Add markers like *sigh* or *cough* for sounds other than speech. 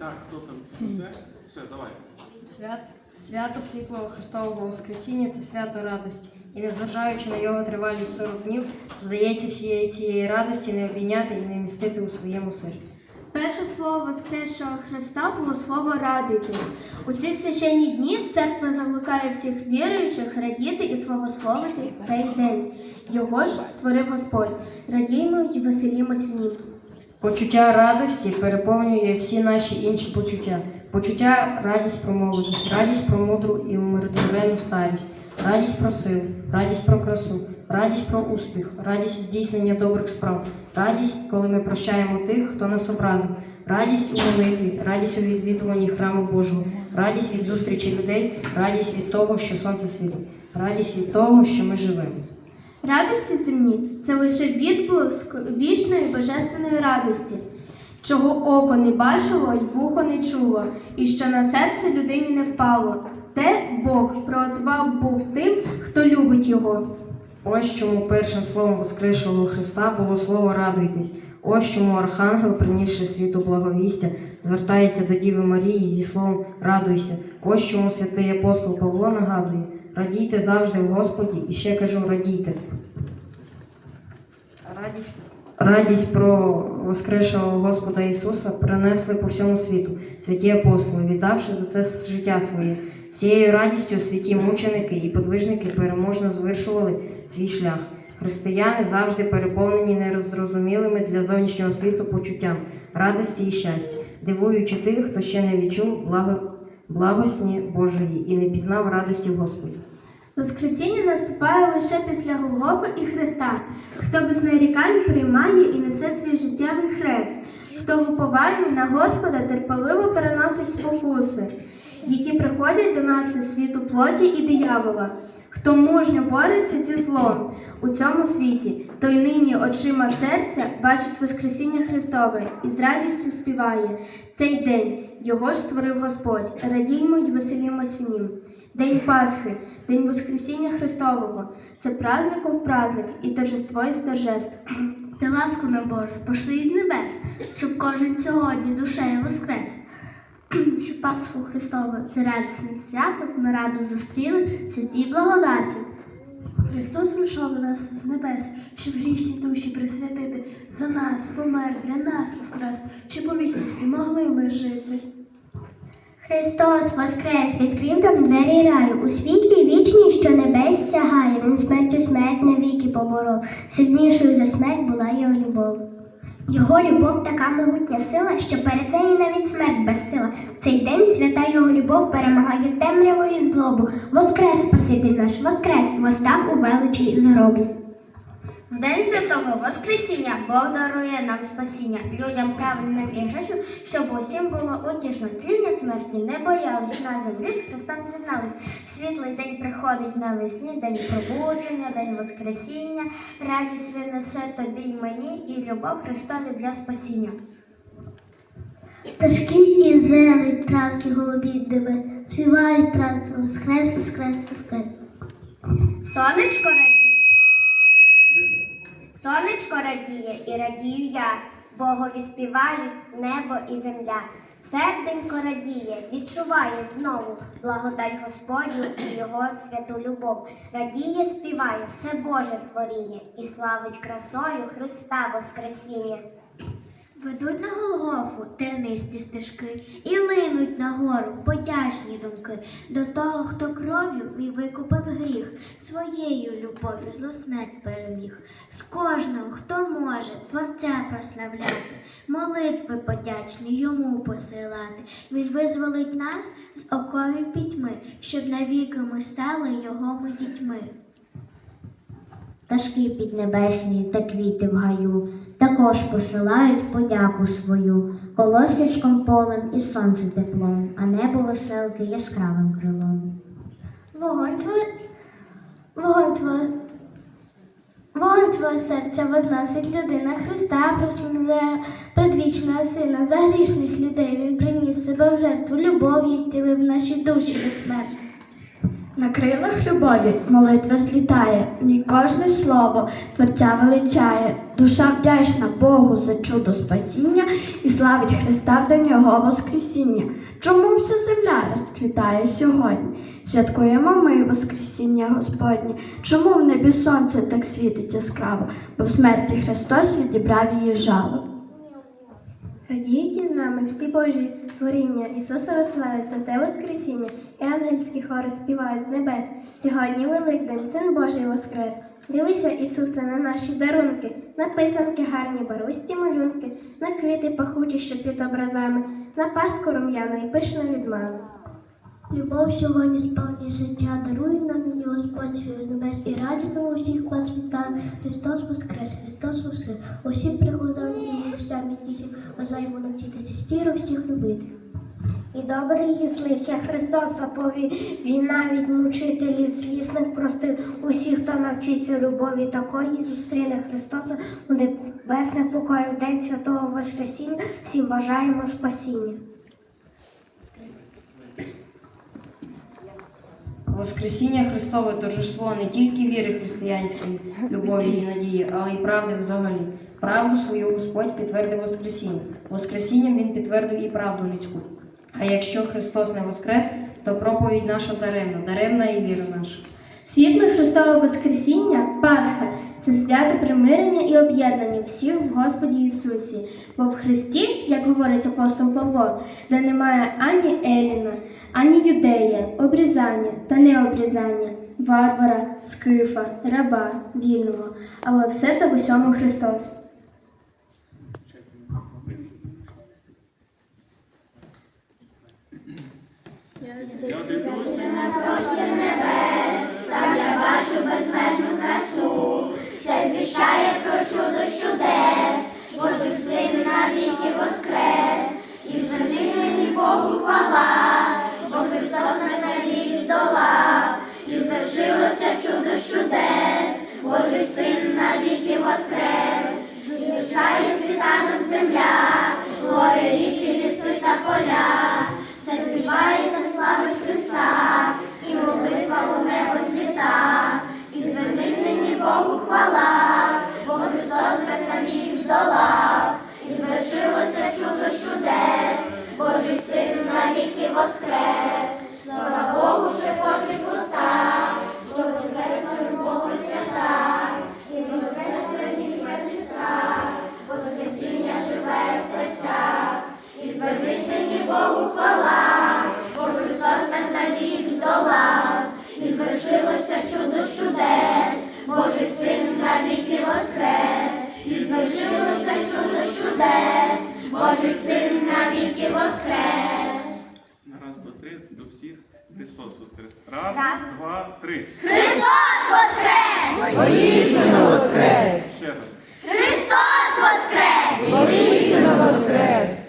Так, хто там? Все? Все, давай. Свят... Свято світлого Христового Воскресіння це свято радості. І незважаючи на його тривалість 40 днів, здається всієї цієї радості не обійняти і не вмістити у своєму серці. Перше слово Воскресшого Христа було слово радуйтесь. У ці священні дні церква закликає всіх віруючих радіти і славословити цей день. Його ж створив Господь. Радіймо й веселімось в нім. Почуття радості переповнює всі наші інші почуття. Почуття радість про молодість, радість про мудру і умиротворену старість, радість про силу, радість про красу, радість про успіх, радість здійснення добрих справ, радість, коли ми прощаємо тих, хто нас образив, радість у молитві, радість у відвідуванні храму Божого, радість від зустрічі людей, радість від того, що сонце світить, радість від того, що ми живемо. Радості земні це лише відблиск вічної божественної радості, чого око не бачило й вухо не чуло, і що на серце людині не впало. Те Бог приготував був тим, хто любить його. Ось чому першим словом Воскресшого Христа було слово радуйтесь. Ось чому Архангел, принісши світу благовістя, звертається до Діви Марії зі словом радуйся. Ось чому святий апостол Павло нагадує: радійте завжди в Господі, і ще кажу, радійте. Радість, радість про Воскресшого Господа Ісуса принесли по всьому світу святі апостоли, віддавши за це життя своє. Цією радістю святі мученики і подвижники переможно звершували свій шлях. Християни завжди переповнені нерозрозумілими для зовнішнього світу почуттям радості і щастя, дивуючи тих, хто ще не відчув благо, благосні Божої і не пізнав радості Господі. Воскресіння наступає лише після Голгофи і Христа. Хто без нарікань приймає і несе свій життєвий хрест, хто в упованні на Господа терпеливо переносить спокуси, які приходять до нас зі світу плоті і диявола, хто мужньо бореться зі злом у цьому світі, той нині очима серця бачить Воскресіння Христове і з радістю співає цей день. Його ж створив Господь. Радіймо й веселімось в нім. День Пасхи, День Воскресіння Христового. Це праздников праздник і торжество із торжеств. Ти ласку нам Боже, пошли із небес, щоб кожен сьогодні душею воскрес. *clears throat* Щоб Пасху Христову це радісне свято, ми радо зустріли святій благодаті. Христос прийшов до нас з небес, щоб грішні душі присвятити. За нас помер, для нас воскрес, щоб у вічності могли ми жити. Христос воскрес, відкрив нам двері раю, у світлі вічній, що небес сягає, він смертю смерть навіки поборов, сильнішою за смерть була його любов. Його любов така могутня сила, що перед нею навіть смерть безсила. В цей день свята його любов перемагає темряву і злобу. Воскрес, Спаситель наш, воскрес, восстав у величі з гробу. В день святого Воскресіння Бог дарує нам спасіння людям правильним і грішним, щоб усім було утішно. Тління смерті не боялись на землі, з Христом з'єднались. Світлий день приходить навесні, день пробудження, день Воскресіння. Радість він несе тобі й мені, і любов Христові для спасіння. Пташки і зелень, травки голубі диви, співають праздник Воскрес, Воскрес, Воскрес. Сонечко радіє. Сонечко радіє і радію я, Богові співають небо і земля. Серденько радіє, відчуває знову благодать Господню і його святу любов. Радіє, співає все Боже творіння і славить красою Христа Воскресіння. Ведуть на Голгофу тернисті стежки і линуть нагору потяжні думки до того, хто кров'ю і викупив гріх, своєю любов'ю злу переміг. З кожного, хто може, Творця прославляти, молитви подячні йому посилати. Він визволить нас з оковів пітьми, щоб навіки ми стали його ми дітьми. Пташки піднебесні та квіти в гаю також посилають подяку свою колосячком полем і сонце теплом, а небо веселки яскравим крилом. Вогонь своє, вогонь своє, вогонь серця возносить людина Христа, прославляє предвічного сина. За грішних людей він приніс себе в жертву любов'ю, стілив наші душі безсмертні. На крилах любові молитва злітає, в ній кожне слово Творця величає. Душа вдячна Богу за чудо спасіння і славить Христа в день Його Воскресіння. Чому вся земля розквітає сьогодні? Святкуємо ми Воскресіння Господнє. Чому в небі сонце так світить яскраво? Бо в смерті Христос відібрав її жало. Радіють із нами всі Божі творіння, Ісуса розславиться те Воскресіння, і ангельські хори співають з небес. Сьогодні Великдень, Син Божий Воскрес. Дивися, Ісусе, на наші дарунки, на писанки гарні барвисті малюнки, на квіти пахучі, що під образами, на паску рум'яну і пишну від мами. Любов сьогодні сповні життя, дарує нам її Господь небес і радісно усіх вас вітає. Христос Воскрес, Христос Воскрес. Усі прихожани і гостям і дітям, бажаємо навчитися стіро всіх любити. І добрих, і злих, як Христос оповів, Він навіть мучителів злісних простив. Усіх, хто навчиться любові такої, зустріне Христоса у небесних покоїв, День Святого Воскресіння, всім бажаємо спасіння. Воскресіння Христове торжество не тільки віри християнської, любові і надії, але й правди взагалі. Правду свою Господь підтвердив Воскресіння. Воскресінням Він підтвердив і правду людську. А якщо Христос не воскрес, то проповідь наша даремна, даремна і віра наша. Світле Христове Воскресіння, Пасха це свято примирення і об'єднання всіх в Господі Ісусі. Бо в Христі, як говорить апостол Павло, де немає ані Еліна, ані юдея, обрізання та необрізання, варвара, скифа, раба, вільного, але все та в усьому Христос. Я дивлюся на все звіщає про чудо чудес, Божий син навіки воскрес, і в Богу хвала. На раз, два, три, до всіх. Христос Воскрес. Раз, два, три. Христос Воскрес! Воїстину воскрес! Ще раз. Христос Воскрес! Воскрес! Раз. Христос Воскрес!